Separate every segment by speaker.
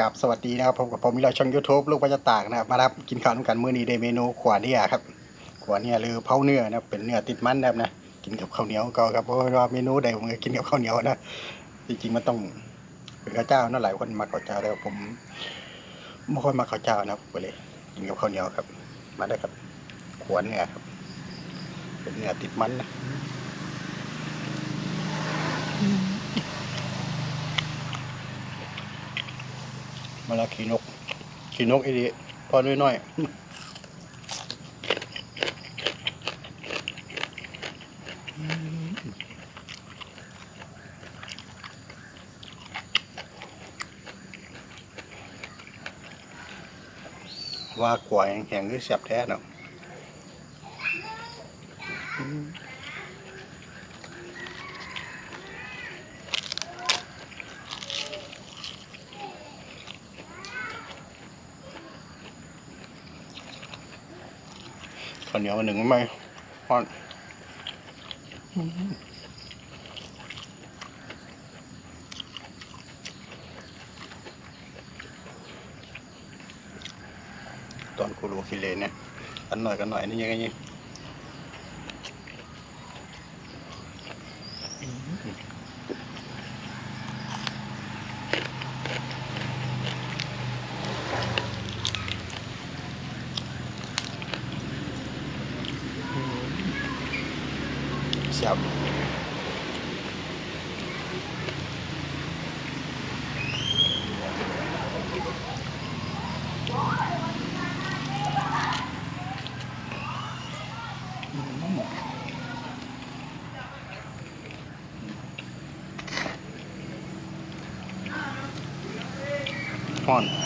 Speaker 1: กับสวัสดีนะครับผมกับผมมีเราช่อง YouTube ลูกปัญจตากนะครับมารับกินข้าวด้วยกันมื้อนี้ได้เมนูขวาเนี่ยครับขวาเนี่ยหรือเผาเนื้อนะเป็นเนื้อติดมันนะครับนะกินกับข้าวเหนียวก็ครับเพราะว่าเมนูใดผมกินกับข้าวเหนียวนะจริงๆมันต้องเป็นข้าวเจ้านาะหลายคนมาข้าวเจ้าแล้วผมไม่ค่อยมาข้าวเจ้านะครับก็เลยกินกับข้าวเหนียวครับ มาได้ครับขวาเนี่ยครับ เป็นเนื้อติดมันนะ มาแล้วขี่นก ขี่นกอีดีพอน้อยๆว่ากวยแข็งหรือเสียบแท้เนาะ ข้าวเหนียวหนึ่งไม่พอนตอนกูรูคิเลนเนี่ยอันหน่อยกันหน่อยนี่ยังไงนี่สียบ พ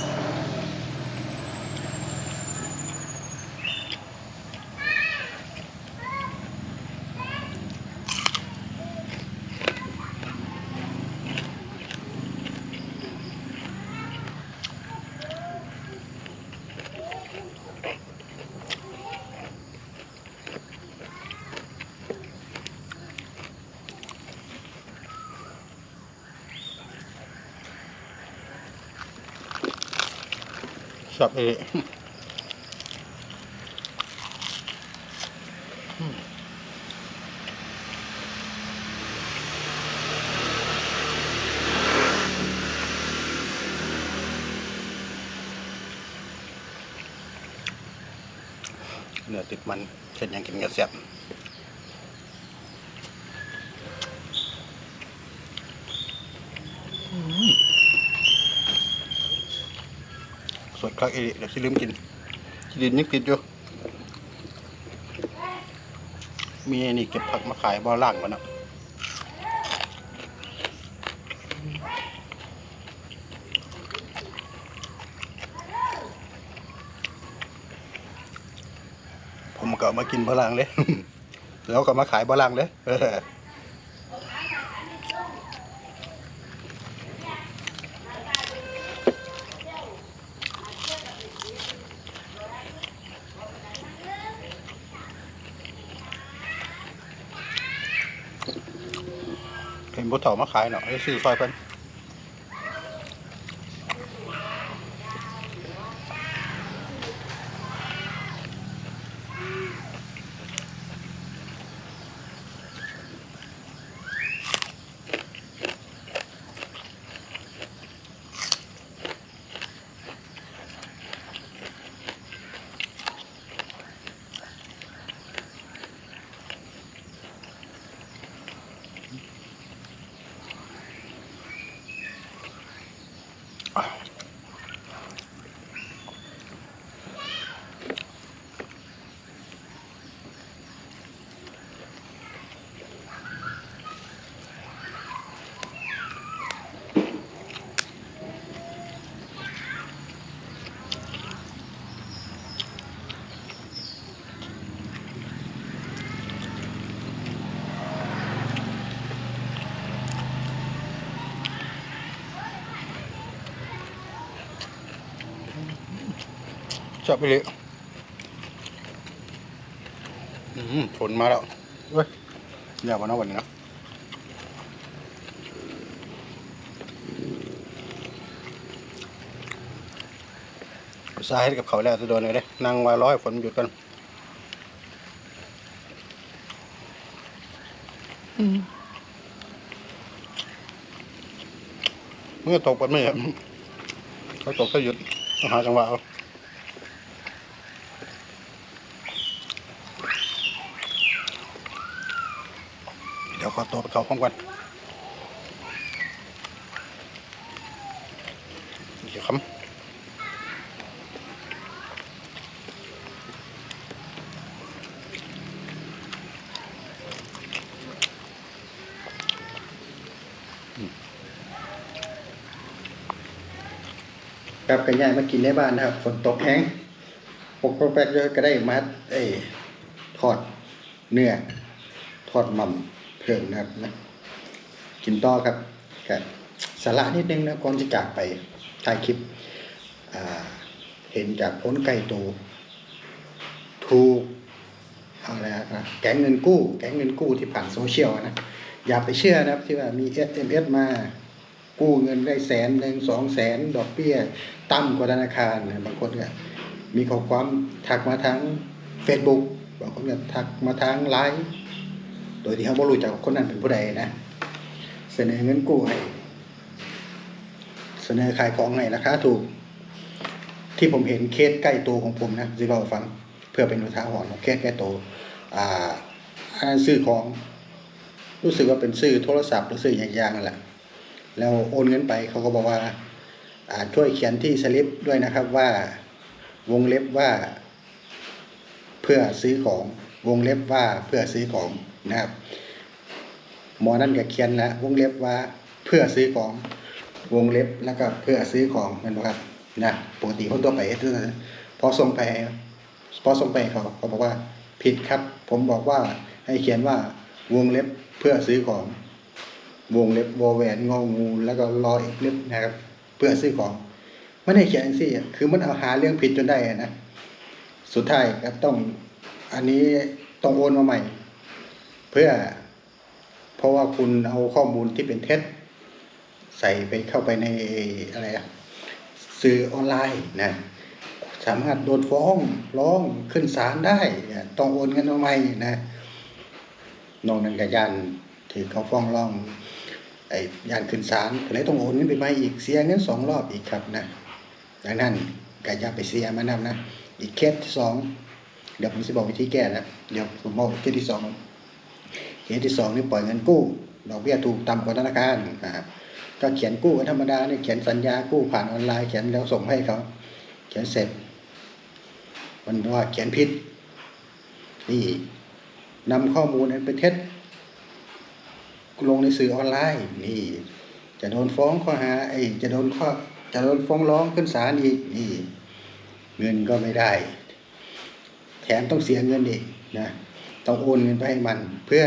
Speaker 1: สียบไอ้ดิเนื้อติดมันเช่นยังกินกับเสียบ คักไอ้ดิเดี๋ยวสิลืมกินที่ดินยังติดอยู่มีไอ้นี่เก็บผักมาขายบ่อล่างก่อนนะผมก็เอามากินบ่อล่างเลย แล้วก็มาขายบ่อล่างเลย เออเห็นบุตรมาขายเนาะให้ซื้อซอยเพิ่น จับไปเลยอืมฝนมาแล้วเว้ยอย่ามาเนาะวันนี้เนาะอุตส่าห์ให้กับเขาวแล้วจะโดนเลยเด้นั่งว่าร้อยฝนหยุดกันเมื่อตกปัดมือครับเขาตกก็หยุดต้องหาจังหวะเอาเดี๋ยวข อตัวไปเขาพร้อมกันเดี๋ยวครับครับกันย่ายมากินในบ้านนะครับฝนตกแห้งปกแป๊กๆเยอะก็ได้มาเอ้ยทอดเนื้อทอดหม่ำเพิ่มนะครับนะกินต่อครับกับสาระนิดนึงนะก่อนจะจากไปถ่ายคลิปเห็นจากพ้นไก่ตูถูกอะไรนะแก๊งเงินกู้ แก๊งเงินกู้ที่ผ่านโซเชียลนะอย่าไปเชื่อนะครับที่ว่ามี SMS มากู้เงินได้แสนหนึ่งสองแสนดอกเบี้ยต่ำกว่าธนาคารบางคนก็มีข้อความทักมาทาง Facebook บางคนก็ทักมาทางไลน์ โดยที่เขาไม่รู้จักคนนั้นเป็นผู้ใดนะ เสนอเงินกู้ให้ เสนอขายของให้ราคาถูก ที่ผมเห็นเคสใกล้ตัวของผมนะจะเล่าฟังเพื่อเป็นอุทาหรณ์ของเคสใกล้ตัวอ่านซื้อของรู้สึกว่าเป็นซื้อโทรศัพท์หรือซื้ออย่างๆนั่นแหละ แล้วโอนเงินไปเขาก็บอกว่าอ่าช่วยเขียนที่สลิปด้วยนะครับว่าวงเล็บว่า เพื่อซื้อของวงเล็บว่าเพื่อซื้อของ นะครับหมอนั่นก็เขียนแล้ววงเล็บว่าเพื่อซื้อของวงเล็บแล้วก็เพื่อซื้อของแมันบ่ครับนะปกติคนตัวไปเฮ็ดจั่งนั้นพอส่งไปพอส่งไปเขาเขาบอกว่าผิดครับ ผมบอกว่าให้เขียนว่าวงเล็บเพื่อซื้อของ วงเล็บวอแหวนงองูแล้วก็รออีกเล็บนะครับ เพื่อซื้อของไม่ได้เขียนอย่างซี่อะคือมันเอาหาเรื่องผิดจนได้นะสุดท้ายก็ต้องอันนี้ต้องโอนมาใหม่ เพื่อเพราะว่าคุณเอาข้อมูลที่เป็นเท็จ ใส่ไปเข้าไปในอะไรอะสื่อออนไลน์นะสามารถโดนฟ้องร้องขึ้นศาลได้ ต้องโอนเงินมาใหม่นะนอกนั้นกยันถือเขาฟ้องร้องไอ้ยันขึ้นศาลก็เลยต้องโอนเงินไปใหมอีกเสียเงินสองรอบอีกครับนะดังนั้นก็อย่าไปเสียมันนำนะ อีกเคสที่สองเดี๋ยวผมจะบอกวิธีแก้นะ เดี๋ยวผมบอกเคสที่สอง เคสที่สองนี่ปล่อยเงินกู้ดอกเบี้ยถูกต่ำกว่าธนาคารนะครับก็เขียนกู้กันธรรมดาเนี่ยเขียนสัญญากู้ผ่านออนไลน์เขียนแล้วส่งให้เขาเขียนเสร็จ มันว่าเขียนผิดนี่นำข้อมูลนั้นไปเท็จลงในสื่อออนไลน์นี่ จะโดนฟ้องข้อหาไอ้จะโดนข้อจะโดนฟ้องร้องขึ้นศาลอีกนี่ เงินก็ไม่ได้ แถมต้องเสียเงินอีกนะต้องโอนเงินไปให้มันเพื่อ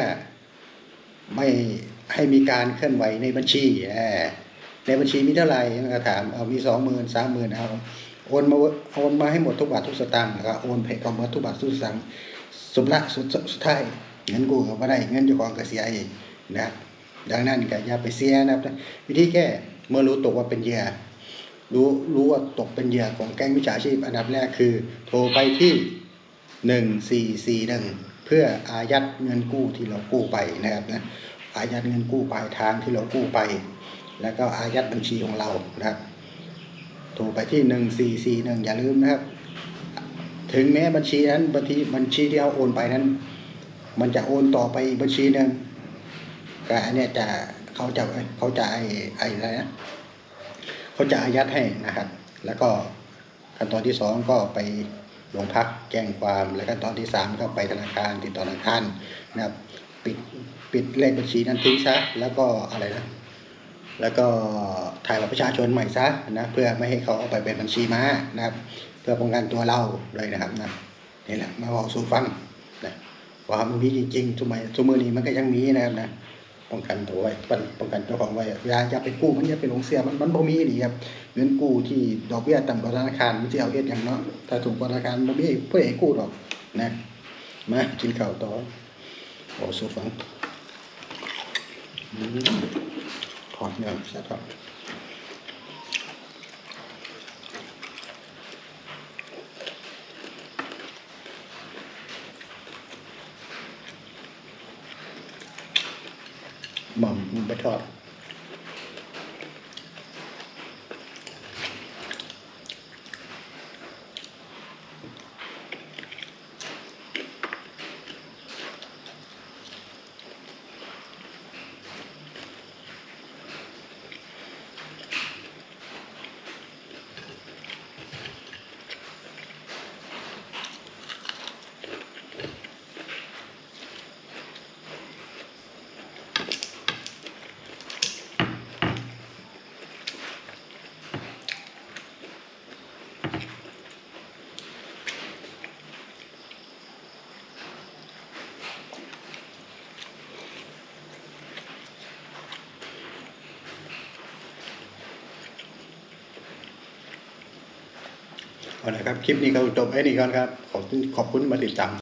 Speaker 1: ไม่ให้มีการเคลื่อนไหวในบัญชีในบัญชีมีเท่าไหร่มันก็ถามเอามีสองหมื่นสามหมื่นเอาโอนมาโอนมาให้หมดทุกบาททุกสตางค์แล้วก็โอนไปกองมาทุกบาททุกสตางค์สุดละสุดสุดท้ายเงินกู้ก็ไม่ได้เงินเจ้าของก็เสียอีกนะดังนั้นก็อย่าไปเสียนะครับ วิธีแก้เมื่อรู้ตกว่าเป็นเหยื่อรู้รู้ว่าตกเป็นเหยื่อของแก๊งมิจฉาชีพอันดับแรกคือ โทรไปที่หนึ่งสี่สี่หนึ่ง เพื่ออายัดเงินกู้ที่เรากู้ไปนะครับนะอายัดเงินกู้ปลายทางที่เรากู้ไป แล้วก็อายัดบัญชีของเรานะครับโทรไปที่หนึ่งสี่สี่หนึ่งอย่าลืมนะครับ ถึงแม้บัญชีนั้นบัญชีบัญชีที่เราโอนไปนั้น มันจะโอนต่อไปอีกบัญชีหนึ่งก็อันนี้จะเขาจะเขาจะไอไอ้อะไรนะเขาจะอายัดให้นะครับ แล้วก็ขั้นตอนที่สองก็ไป โรงพักแจ้งความ แล้วขั้นตอนที่สามก็ไปธนาคารติดต่อธนาคารนะครับปิดปิดเลขบัญชีนั้นทิ้งซะแล้วก็อะไรนะแล้วก็ถ่ายบัตรประชาชนใหม่ซะนะเพื่อไม่ให้เขาเอาไปเป็นบัญชีม้านะครับ เพื่อป้องกันตัวเราเลยนะครับนะนี่แหละมาบอกสู่ฟังนะว่ามันมีจริงๆทุกมือทุกมือนี้มันก็ยังมีนะครับนะ ป้องกันตัวไว้ป้องกันเจ้าของไว้อย่าอย่าไปกู้มันอย่าไปหลงเสียมันมันบ่มีดีครับเงินกู้ที่ดอกเบี้ยต่ำกว่าธนาคารมันจะเอาเฮ็ดอย่างเนาะถ้าถูกกว่าธนาคารบ่มีเพื่อให้กู้ดอกนะมากินข้าวต่อโอ้สู้ฟังอืมถอเนื้อใช่ครับ หม่อมไปทอด เอาละครับ คลิปนี้ก็จบไอ้นี่ก่อนครับ ขอบคุณขอบคุณมาติดตาม